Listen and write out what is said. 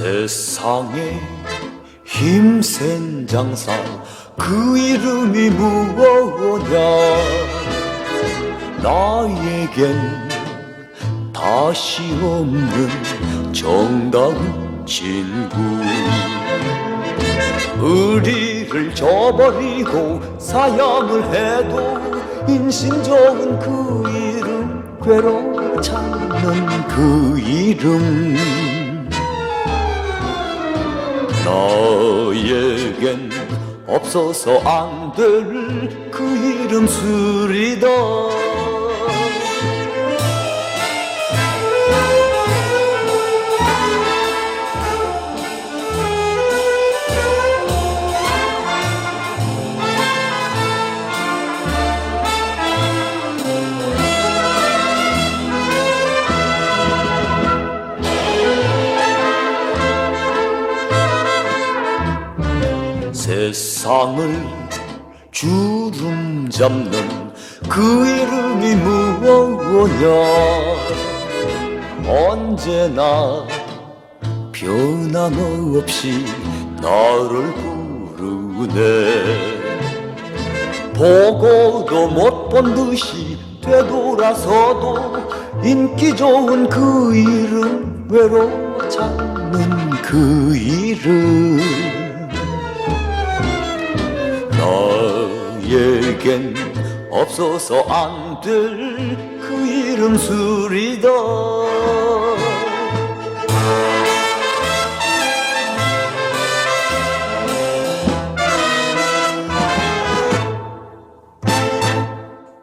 세상에 힘센 장사 그 이름이 무엇냐? 나에겐 다시 없는 정다운 질구. 의리를 저버리고 사양을 해도 인신 좋은 그 이름 괴롭지 않는 그 이름 너에겐 없어서 안 될 그 이름 술이다 세상을 주름 잡는 그 이름이 무엇냐? 언제나 변함없이 나를 부르네. 보고도 못 본 듯이 되돌아서도 인기 좋은 그 이름 외롭지 않는 그 이름 너에겐 없어서 안 될 그 이름 술이다